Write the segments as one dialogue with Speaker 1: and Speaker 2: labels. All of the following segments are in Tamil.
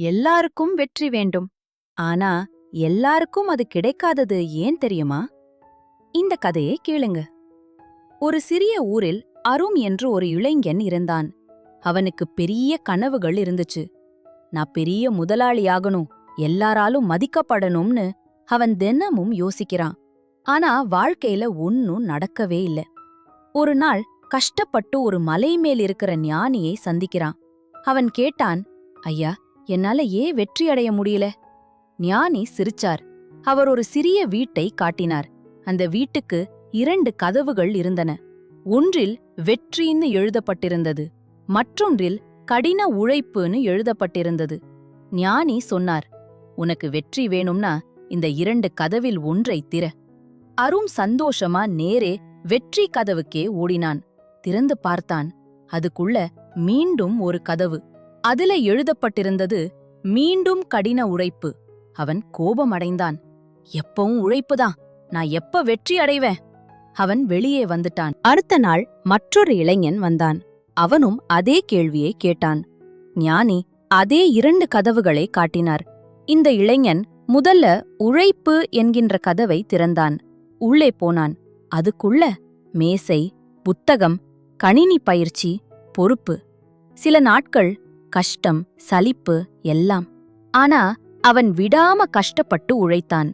Speaker 1: எல்லாருக்கும் வெற்றி வேண்டும். ஆனா எல்லாருக்கும் அது கிடைக்காதது ஏன் தெரியுமா? இந்த கதையை கேளுங்க. ஒரு சிறிய ஊரில் அரும் என்று ஒரு இளைஞன் இருந்தான். அவனுக்கு பெரிய கனவுகள் இருந்துச்சு. நான் பெரிய முதலாளியாகணும். எல்லாராலும் மதிக்கப்படணும்னு அவன் தினமும் யோசிக்கிறான். ஆனா வாழ்க்கையில ஒன்னும் நடக்கவே இல்ல. ஒரு நாள் கஷ்டப்பட்டு ஒரு மலை மேல் இருக்கிற ஞானியை சந்திக்கிறான். அவன் கேட்டான் ஐயா என்னால ஏன் வெற்றி அடைய முடியல? ஞானி சிரிச்சார். அவர் ஒரு சிறிய வீட்டை காட்டினார். அந்த வீட்டுக்கு இரண்டு கதவுகள் இருந்தன. ஒன்றில் வெற்றின்னு எழுதப்பட்டிருந்தது. மற்றொன்றில் கடின உழைப்புன்னு எழுதப்பட்டிருந்தது. ஞானி சொன்னார் உனக்கு வெற்றி வேணும்னா இந்த இரண்டு கதவில் ஒன்றை திற. அரும் சந்தோஷமா நேரே வெற்றி கதவுக்கே ஓடினான். திறந்து பார்த்தான். அதுக்குள்ள மீண்டும் ஒரு கதவு. அதுல எழுதப்பட்டிருந்தது மீண்டும் கடின உழைப்பு. அவன் கோபமடைந்தான். எப்பவும் உழைப்புதான். நான் எப்ப வெற்றி அடைவேன்? அவன் வெளியே வந்துட்டான். அடுத்த நாள் மற்றொரு இளைஞன் வந்தான். அவனும் அதே கேள்வியை கேட்டான். ஞானி அதே இரண்டு கதவுகளை காட்டினார். இந்த இளைஞன் முதல்ல உழைப்பு என்கின்ற கதவை திறந்தான். உள்ளே போனான். அதுக்குள்ள மேசை புத்தகம் கணினி பயிற்சி பொறுப்பு. சில நாட்கள் கஷ்டம் சலிப்பு எல்லாம். ஆனா அவன் விடாம கஷ்டப்பட்டு உழைத்தான்.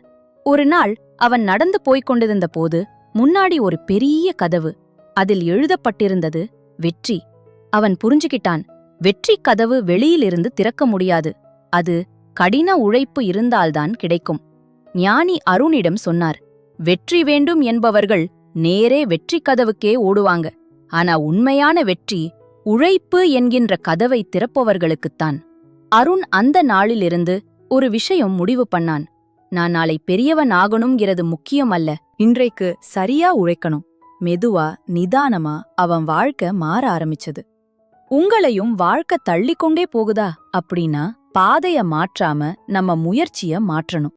Speaker 1: ஒரு நாள் அவன் நடந்து போய்க் கொண்டிருந்த போது முன்னாடி ஒரு பெரிய கதவு. அதில் எழுதப்பட்டிருந்தது வெற்றி. அவன் புரிஞ்சுகிட்டான் வெற்றி கதவு வெளியிலிருந்து திறக்க முடியாது. அது கடின உழைப்பு இருந்தால்தான் கிடைக்கும். ஞானி அருணிடம் சொன்னார் வெற்றி வேண்டும் என்பவர்கள் நேரே வெற்றி கதவுக்கே ஓடுவாங்க. ஆனா உண்மையான வெற்றி உழைப்பு என்கின்ற கதவை திறப்பவர்களுக்குத்தான். அருண் அந்த நாளிலிருந்து ஒரு விஷயம் முடிவு பண்ணான். நான் நாளை பெரியவன் ஆகணுங்கிறது முக்கியம் அல்ல. இன்றைக்கு சரியா உழைக்கணும். மெதுவா நிதானமா அவன் வாழ்க்கை மாற ஆரம்பிச்சது. உங்களையும் வாழ்க்கை தள்ளிக்கொண்டே போகுதா அப்படின்னா பாதைய மாற்றாம நம்ம முயற்சிய மாற்றணும்.